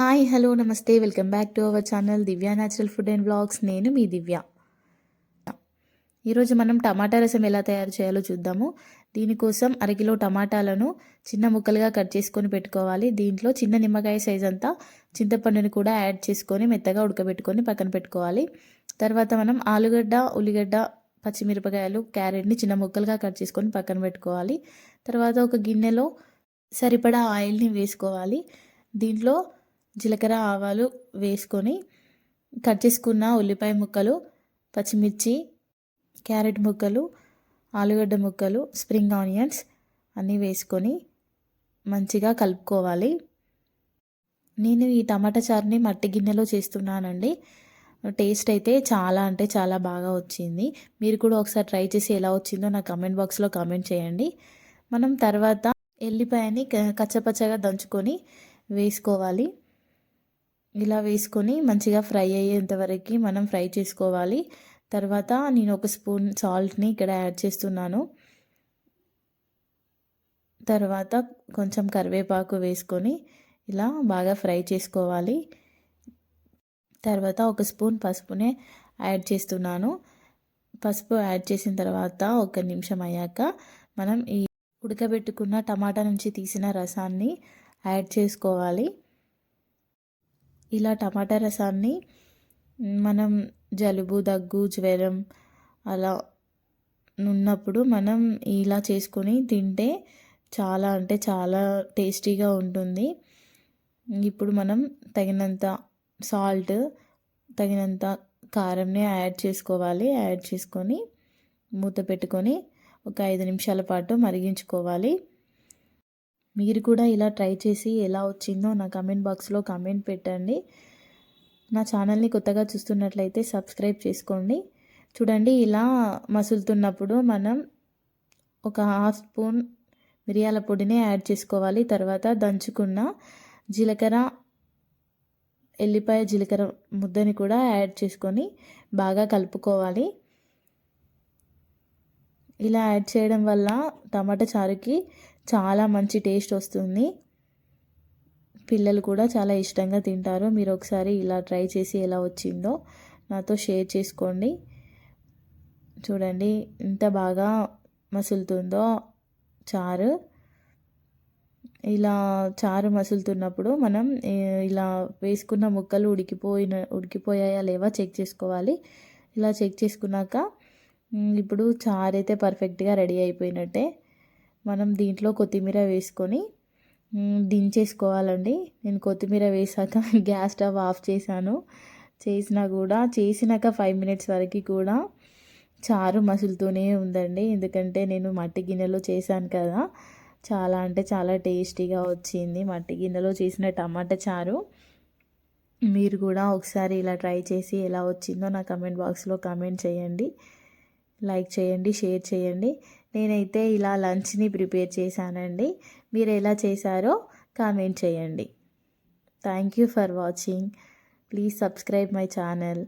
Hi hello నమస్తే. Welcome back to our channel Divya natural food and blogs. నేను మీ దివ్య. ఈరోజు మనం టమాటా రసం ఎలా తయారు చేయాలో చూద్దాము. దీనికోసం అరకిలో టమాటాలను చిన్న ముక్కలుగా కట్ చేసుకొని పెట్టుకోవాలి. దీంట్లో చిన్న నిమ్మకాయ సైజ్ అంతా చింతపండుని కూడా యాడ్ చేసుకొని మెత్తగా ఉడకబెట్టుకొని పక్కన పెట్టుకోవాలి. తర్వాత మనం ఆలుగడ్డ ఉల్లిగడ్డ పచ్చిమిరపకాయలు క్యారెట్ని చిన్న ముక్కలుగా కట్ చేసుకొని పక్కన పెట్టుకోవాలి. తర్వాత ఒక గిన్నెలో సరిపడా ఆయిల్ని వేసుకోవాలి. దీంట్లో జీలకర్ర ఆవాలు వేసుకొని కట్ చేసుకున్న ఉల్లిపాయ ముక్కలు పచ్చిమిర్చి క్యారెట్ ముక్కలు ఆలుగడ్డ ముక్కలు స్ప్రింగ్ ఆనియన్స్ అన్నీ వేసుకొని మంచిగా కలుపుకోవాలి. నేను ఈ టమాటా చారుని మట్టి గిన్నెలో చేస్తున్నానండి. టేస్ట్ అయితే చాలా అంటే చాలా బాగా వచ్చింది. మీరు కూడా ఒకసారి ట్రై చేసి ఎలా వచ్చిందో నా కమెంట్ బాక్స్లో కామెంట్ చేయండి. మనం తర్వాత ఎల్లిపాయని కచ్చపచ్చగా దంచుకొని వేసుకోవాలి. ఇలా వేసుకొని మంచిగా ఫ్రై అయ్యేంతవరకు మనం ఫ్రై చేసుకోవాలి. తర్వాత నేను ఒక స్పూన్ సాల్ట్ని ఇక్కడ యాడ్ చేస్తున్నాను. తర్వాత కొంచెం కరివేపాకు వేసుకొని ఇలా బాగా ఫ్రై చేసుకోవాలి. తర్వాత ఒక స్పూన్ పసుపునే యాడ్ చేస్తున్నాను. పసుపు యాడ్ చేసిన తర్వాత ఒక నిమిషం అయ్యాక మనం ఈ ఉడకబెట్టుకున్న టమాటా నుంచి తీసిన రసాన్ని యాడ్ చేసుకోవాలి. ఇలా టమాటా రసాన్ని మనం జలుబు దగ్గు జ్వరం అలా ఉన్నప్పుడు మనం ఇలా చేసుకొని తింటే చాలా అంటే చాలా టేస్టీగా ఉంటుంది. ఇప్పుడు మనం తగినంత సాల్ట్ తగినంత కారంని యాడ్ చేసుకోవాలి. యాడ్ చేసుకొని మూత పెట్టుకొని ఒక ఐదు నిమిషాల పాటు మరిగించుకోవాలి. మీరు కూడా ఇలా ట్రై చేసి ఎలా వచ్చిందో నా కమెంట్ బాక్స్లో కమెంట్ పెట్టండి. నా ఛానల్ని కొత్తగా చూస్తున్నట్లయితే సబ్స్క్రైబ్ చేసుకోండి. చూడండి ఇలా మసులుతున్నప్పుడు మనం ఒక హాఫ్ స్పూన్ మిరియాల పొడిని యాడ్ చేసుకోవాలి. తర్వాత దంచుకున్న జీలకర్ర ఎల్లిపాయ జీలకర్ర ముద్దని కూడా యాడ్ చేసుకొని బాగా కలుపుకోవాలి. ఇలా యాడ్ చేయడం వల్ల టమాటా చారుకి చాలా మంచి టేస్ట్ వస్తుంది. పిల్లలు కూడా చాలా ఇష్టంగా తింటారు. మీరు ఒకసారి ఇలా ట్రై చేసి ఎలా వచ్చిందో నాతో షేర్ చేసుకోండి. చూడండి ఎంత బాగా మసులుతుందో చారు. ఇలా చారు మసులుతున్నప్పుడు మనం ఇలా వేసుకున్న ముక్కలు ఉడికిపోయిన ఉడికిపోయాయా లేవా చెక్ చేసుకోవాలి. ఇలా చెక్ చేసుకున్నాక ఇప్పుడు చారు అయితే పర్ఫెక్ట్గా రెడీ అయిపోయినట్టే. మనం దీంట్లో కొత్తిమీర వేసుకొని దించేసుకోవాలండి. నేను కొత్తిమీర వేసాక గ్యాస్ స్టవ్ ఆఫ్ చేశాను. చేసినా కూడా చేసినాక ఫైవ్ మినిట్స్ వరకు కూడా చారు మసులుతూనే ఉందండి. ఎందుకంటే నేను మట్టి గిన్నెలో చేశాను కదా. చాలా అంటే చాలా టేస్టీగా వచ్చింది మట్టి గిన్నెలో చేసిన టమాటా చారు. మీరు కూడా ఒకసారి ఇలా ట్రై చేసి ఎలా వచ్చిందో నా కమెంట్ బాక్స్లో కామెంట్ చేయండి. లైక్ చేయండి షేర్ చేయండి. నేనైతే ఇలా లంచ్ని ప్రిపేర్ చేశానండి. మీరు ఎలా చేశారో కామెంట్ చేయండి. Thank you for watching. Please subscribe my channel.